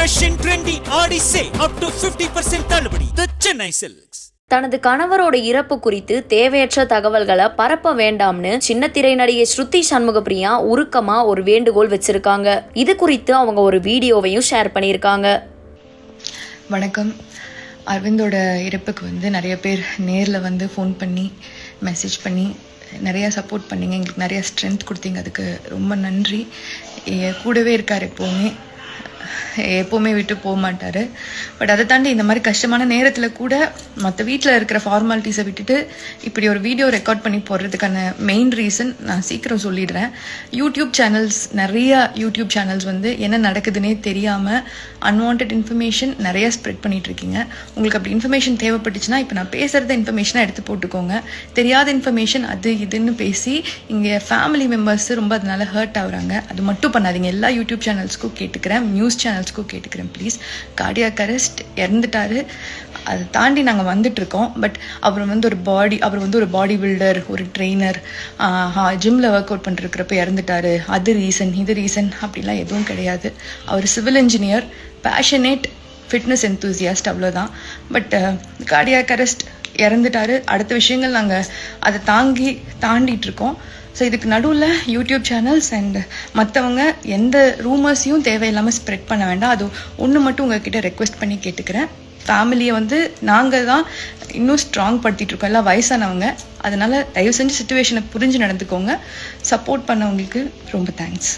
Fresh and trendy Aadi say up to 50% தள்ளுபடி. தி Chennai silks தனது கணவரோட இறப்பு குறித்து தேவையற்ற தகவல்களை பரப்ப வேண்டாம்னு சின்ன திரை நடிகை ஸ்ருதி சண்முகப்பிரியா உருக்கமா ஒரு வேண்டுகோள் வச்சிருக்காங்க. இது குறித்து அவங்க ஒரு வீடியோவையும் ஷேர் பண்ணியிருக்காங்க. வணக்கம். அரவிந்தோட இறப்புக்கு வந்து நிறைய பேர் நேரில் வந்து ஃபோன் பண்ணி மெசேஜ் பண்ணி நிறையா சப்போர்ட் பண்ணீங்க. எங்களுக்கு நிறைய ஸ்ட்ரென்த் கொடுத்தீங்க. அதுக்கு ரொம்ப நன்றி. கூடவே இருக்கார் எப்போவுமே. எப்போவுமே விட்டு போக மாட்டார். பட் அதை தாண்டி இந்த மாதிரி கஷ்டமான நேரத்தில் கூட மற்ற வீட்டில் இருக்கிற ஃபார்மாலிட்டிஸை விட்டுட்டு இப்படி ஒரு வீடியோ ரெக்கார்ட் பண்ணி போடுறதுக்கான மெயின் ரீசன் நான் சீக்கிரம் சொல்லிடுறேன். யூடியூப் சேனல்ஸ் நிறைய யூடியூப் சேனல்ஸ் வந்து என்ன நடக்குதுன்னே தெரியாமல் அன்வான்ட் இன்ஃபர்மேஷன் நிறைய ஸ்ப்ரெட் பண்ணிட்டு இருக்கீங்க. உங்களுக்கு அப்படி இன்ஃபர்மேஷன் தேவைப்பட்டுச்சுன்னா இப்போ நான் பேசுகிறத இன்ஃபர்மேஷனாக எடுத்து போட்டுக்கோங்க. தெரியாத இன்ஃபர்மேஷன் அது இதுன்னு பேசி இங்கே ஃபேமிலி மெம்பர்ஸ் ரொம்ப அதனால ஹர்ட் ஆகுறாங்க. அது மட்டும் பண்ணாதீங்க. எல்லா யூடியூப் சேனல்ஸ்க்கும் கேட்டுக்கிறேன். நியூஸ் சேனல்ஸ்க்கும் கேட்டுக்கிறேன் ப்ளீஸ் கார்டியாக் அரெஸ்ட் இறந்துட்டாரு. அதை தாண்டி நாங்கள் வந்துட்டுருக்கோம். பட் அவர் வந்து ஒரு பாடி அவர் வந்து ஒரு பாடி பில்டர் ஒரு ட்ரெயினர் ஜிம்மில் ஒர்க் அவுட் பண்ணிருக்கிறப்ப இறந்துட்டாரு. அது ரீசன் இது ரீசன் அப்படிலாம் எதுவும் கிடையாது. அவர் civil engineer passionate fitness enthusiast அவ்வளோதான் பட் கார்டியாக் அரெஸ்ட் இறந்துட்டாரு. அடுத்த விஷயங்கள் நாங்கள் அதை தாங்கி தாண்டிட்டு இருக்கோம் ஸோ இதுக்கு நடுவில் யூடியூப் சேனல்ஸ் அண்ட் மற்றவங்க எந்த ரூமர்ஸையும் தேவையில்லாமல் ஸ்ப்ரெட் பண்ண வேண்டாம். அது ஒன்று மட்டும் உங்ககிட்ட ரெக்வெஸ்ட் பண்ணி கேட்டுக்கிறேன். ஃபேமிலியை வந்து நாங்கள் தான் இன்னும் ஸ்ட்ராங் படுத்திட்டு இருக்கோம். எல்லாம் வயசானவங்க. அதனால தயவு செஞ்சு சுச்சுவேஷனை புரிஞ்சு நடந்துக்கோங்க. சப்போர்ட் பண்ணவங்களுக்கு ரொம்ப தேங்க்ஸ்